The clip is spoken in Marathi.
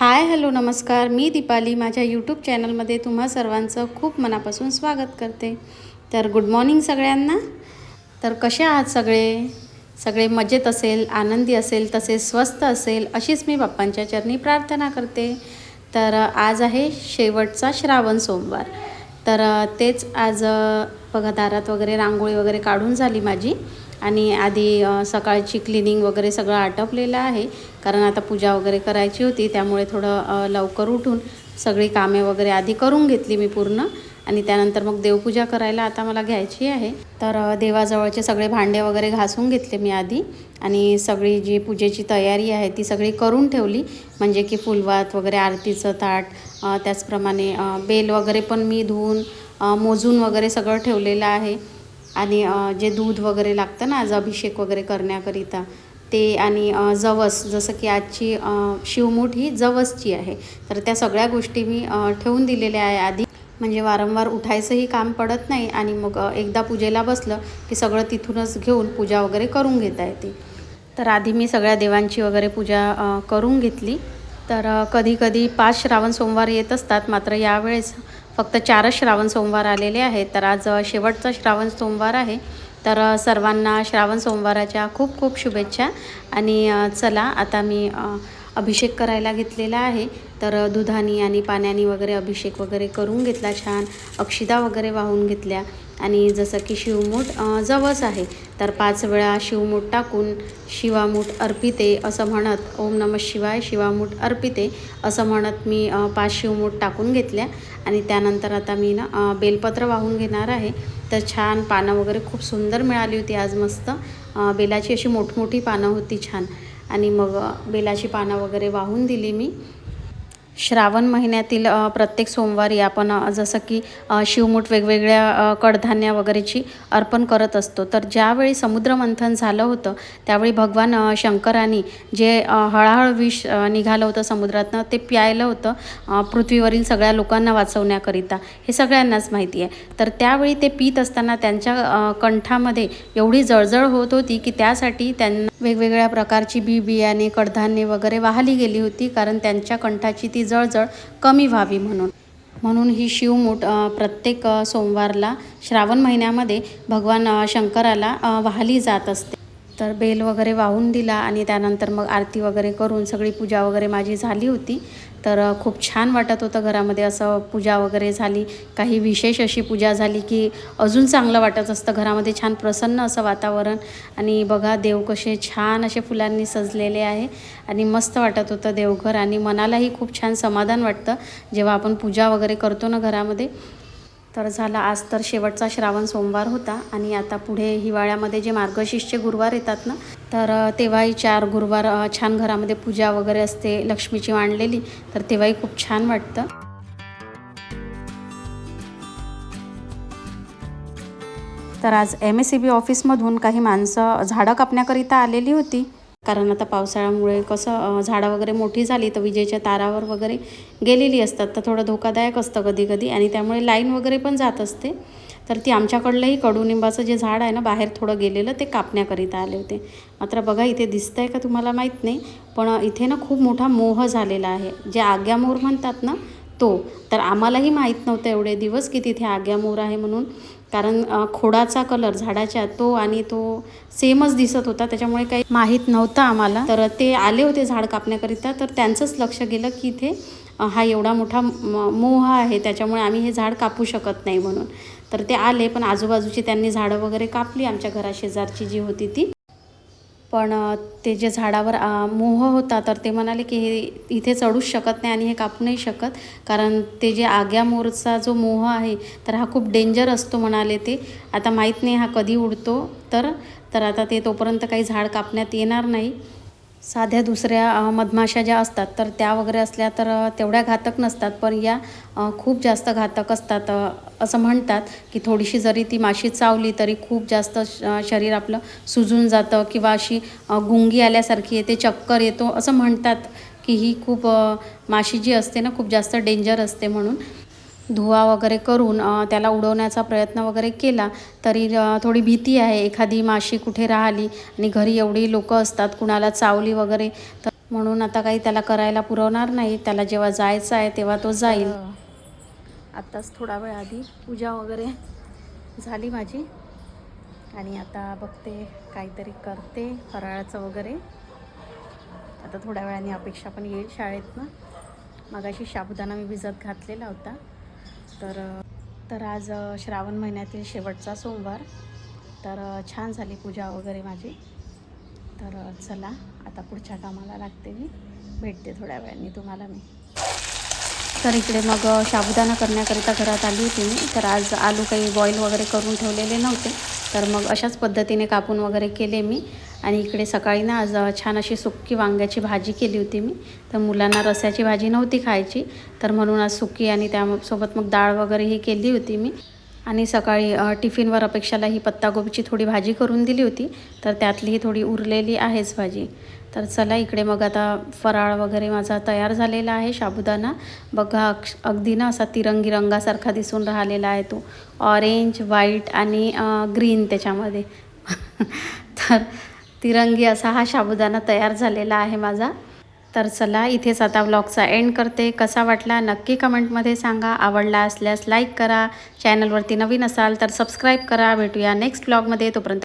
हाय हॅलो नमस्कार. मी दीपाली. माझ्या यूट्यूब चॅनलमध्ये तुम्हा सर्वांचं खूप मनापासून स्वागत करते. तर गुड मॉर्निंग सगळ्यांना. तर कसे आहात सगळे? सगळे मजेत असेल आनंदी असेल तसेच स्वस्त असेल अशीच मी बाप्पांच्या चरणी प्रार्थना करते. तर आज आहे शेवटचा श्रावण सोमवार. तर तेच आज बघा दारात वगैरे रांगोळी वगैरे काढून झाली माझी. आणि आधी सकाळची क्लिनिंग वगैरे सगळं आटपलेलं आहे. कारण आता पूजा वगैरे करायची होती त्यामुळे थोडं लवकर उठून सगळी कामे वगैरे आधी करून घेतली मी पूर्ण. आणि त्यानंतर मग देवपूजा करायला आता मला घ्यायची आहे. तर देवाजवळचे सगळे भांडे वगैरे घासून घेतले मी आधी. आणि सगळी जी पूजेची तयारी आहे ती सगळी करून ठेवली. म्हणजे की फुलवात वगैरे आरतीचं ताट त्याचप्रमाणे बेल वगैरे पण मी धुवून मोजून वगैरे सगळं ठेवलेलं आहे. आणि जे दूध वगैरे लागतं ना आज अभिषेक वगैरे करण्याकरिता ते आणि जवस जसं की आजची शिवमूठ ही जवसची आहे. तर त्या सगळ्या गोष्टी मी ठेवून दिलेल्या आहे आधी. म्हणजे वारंवार उठायचंही काम पडत नाही आणि मग एकदा पूजेला बसलं की सगळं तिथूनच घेऊन पूजा वगैरे करून घेता येते. तर आधी मी सगळ्या देवांची वगैरे पूजा करून घेतली. तर कधी कधी पाच श्रावण सोमवार येत असतात मात्र यावेळेस फक्त चारच श्रावण सोमवार आलेले आहेत. तर आज शेवटचा श्रावण सोमवार आहे. तर सर्वांना श्रावण सोमवाराच्या खूप खूप शुभेच्छा. आणि चला आता मी अभिषेक करायला घेतलेला आहे. तर दुधानी आणि पाण्याने वगैरे अभिषेक वगैरे करून घेतला छान. अक्षिदा वगैरे वाहून घेतल्या. आणि जसं की शिवमूठ जवळच जवस आहे. तर पाच वेळा शिवमूठ टाकून शिवामूठ अर्पिते असं म्हणत ओम नम शिवाय शिवामूठ अर्पिते असं म्हणत मी पाच शिवमूठ टाकून घेतल्या. आणि त्यानंतर आता मी ना बेलपत्र वाहून घेणार आहे. तर छान पानं वगैरे खूप सुंदर मिळाली होती आज मस्त. बेलाची अशी मोठमोठी पानं होती छान. आणि मग बेलाची पानं वगैरे वाहून दिली मी. श्रावण महिन्यातील प्रत्येक सोमवारी आपण जसं की शिवमूठ वेगवेगळ्या कडधान्य वगैरेची अर्पण करत असतो. तर ज्यावेळी समुद्रमंथन झालं होतं त्यावेळी भगवान शंकरांनी जे हळहळ हळाहळ विष निघालं होतं समुद्रातनं ते प्यायलं होतं पृथ्वीवरील सगळ्या लोकांना वाचवण्याकरिता. हे सगळ्यांनाच माहिती आहे. तर त्यावेळी ते पित असताना त्यांच्या कंठामध्ये एवढी जळजळ होत होती की त्यासाठी त्यांना वेगवेगळ्या प्रकारची बी बियाणे कडधान्ये वगैरे वाहली गेली होती कारण त्यांच्या कंठाची ती जळजळ कमी व्हावी म्हणून. म्हणून ही शिवमूठ प्रत्येक सोमवारला श्रावण महिन्यामध्ये भगवान शंकराला वाहली जात असते. तर बेल वगैरे वाहून दिला आणि त्यानंतर मग आरती वगैरे करून सगळी पूजा वगैरे माझी झाली होती. तर खूप छान वाटत होतं घरामध्ये असं पूजा वगैरे झाली. काही विशेष अशी पूजा झाली की अजून चांगलं वाटत असतं. घरामध्ये छान प्रसन्न असं वातावरण. आणि बघा देव कसे छान असे फुलांनी सजलेले आहे. आणि मस्त वाटत होतं देवघर. आणि मनालाही खूप छान समाधान वाटतं. जेव्हा आपण पूजा वगैरे करतो ना घरामध्ये तर झाला आज तर शेवटचा श्रावण सोमवार होता आणि आता पुढे हिवाळ्यामध्ये जे मार्गशीर्षचे गुरुवार येतात ना तर तेव्हाही चार गुरुवार छान घरामध्ये पूजा वगैरे असते लक्ष्मीची मांडलेली तर तेव्हाही खूप छान वाटतं. तर आज एम एस सी बी ऑफिसमधून काही माणसं झाडं कापण्याकरिता आलेली होती. कारण आता पावसाळ्यामुळे कसं झाडं वगैरे मोठी झाली तर विजेच्या तारावर वगैरे गेलेली असतात. तर थोडं धोकादायक असतं कधी कधी आणि त्यामुळे लाईन वगैरे पण जात असते. तर ती आमच्याकडलंही कडुनिंबाचं जे झाड आहे ना बाहेर थोडं गेलेलं ते कापण्याकरिता आले होते. मात्र बघा इथे दिसतंय का तुम्हाला माहीत नाही पण इथे ना खूप मोठा मोह झालेला आहे. जे आग्यामोर म्हणतात ना तो. तर आम्हालाही माहीत नव्हतं एवढे दिवस की तिथे आग्यामोर आहे म्हणून. कारण खोडाचा कलर झाडाच्या तो आणि तो सेमच दिसत होता त्याच्यामुळे काही माहीत नव्हतं आम्हाला. तर ते आले होते झाड कापण्याकरिता तर त्यांचंच लक्ष गेलं की इथे हा एवढा मोठा मोह आहे त्याच्यामुळे आम्ही हे झाड कापू शकत नाही म्हणून. तर ते आले पण आजूबाजूची त्यांनी झाडं वगैरे कापली आमच्या घराशेजारची जी होती ती. पण ते जे झाडावर मोह होता तर ते म्हणाले की हे इथे चढूच शकत नाही आणि हे कापू नाही शकत. कारण ते जे आग्या मोरचा जो मोह आहे तर हा खूप डेंजर असतो म्हणाले ते. आता माहीत नाही हा कधी उडतो तर तर आता ते तोपर्यंत काही झाड कापण्यात येणार नाही. साध्या दुसऱ्या मधमाशा ज्या असतात तर त्या वगैरे असल्या तर तेवढ्या घातक नसतात. पण या खूप जास्त घातक असतात असं म्हणतात की थोडीशी जरी ती माशी चावली तरी खूप जास्त श- शरीर आपलं सुजून जातं किंवा अशी गुंगी आल्यासारखी येते चक्कर येतो असं म्हणतात की ही खूप माशी जी असते ना खूप जास्त डेंजर असते म्हणून. धुवा वगैरे करून त्याला उडवण्याचा प्रयत्न वगैरे केला तरी थोडी भीती आहे. एखादी माशी कुठे राहिली आणि घरी एवढी लोकं असतात कुणाला चावली वगैरे तर म्हणून आता काही त्याला करायला पुरवणार नाही. त्याला जेव्हा जायचं आहे तेव्हा तो जाईल. आत्ताच थोडा वेळ आधी पूजा वगैरे झाली माझी. आणि आता बघते काहीतरी करते फराळाचं वगैरे. आता थोड्या वेळाने अपेक्षा पण येईल शाळेतनं. मगाशी साबुदाणा मी भिजत घातलेला होता. तर तर आज श्रावण महिन्यातील शेवटचा सोमवार. तर छान झाली पूजा वगैरे माझी. तर चला आता पुढच्या कामाला लागते मी. भेटते थोड्या वेळाने तुम्हाला मी. तर इकडे मग साबुदाणा करण्याकरिता घरात आली होती मी. तर आज आलू काही बॉईल वगैरे करून ठेवलेले नव्हते. तर मग अशाच पद्धतीने कापून वगैरे केले मी. आणि इकडे सकाळी ना आज छान अशी सुक्की वांग्याची भाजी केली होती मी. तर मुलांना रस्याची भाजी नव्हती खायची. तर म्हणून आज सुक्की आणि त्यासोबत मग डाळ वगैरे ही केली होती मी. आणि सकाळी टिफिनवर अपेक्षाला ही पत्तागोबीची थोडी भाजी करून दिली होती. तर त्यातली ही थोडी उरलेली आहेच भाजी. तर चला इकडे मग आता फराळ वगैरे माझा तयार झालेला आहे साबुदाणा बघा अक्ष- अगदी ना असा तिरंगी रंगासारखा दिसून राहिलेला आहे तो. ऑरेंज व्हाईट आणि ग्रीन त्याच्यामध्ये. तर तिरंगी असा हा साबुदाणा तयार झालेला आहे माझा. तर चला इथेच आता ब्लॉगचा एंड करते. कसा वाटला नक्की कमेंटमध्ये सांगा. आवडला असल्यास लाईक करा. चॅनलवरती नवीन असाल तर सबस्क्राईब करा. भेटूया नेक्स्ट ब्लॉगमध्ये तोपर्यंत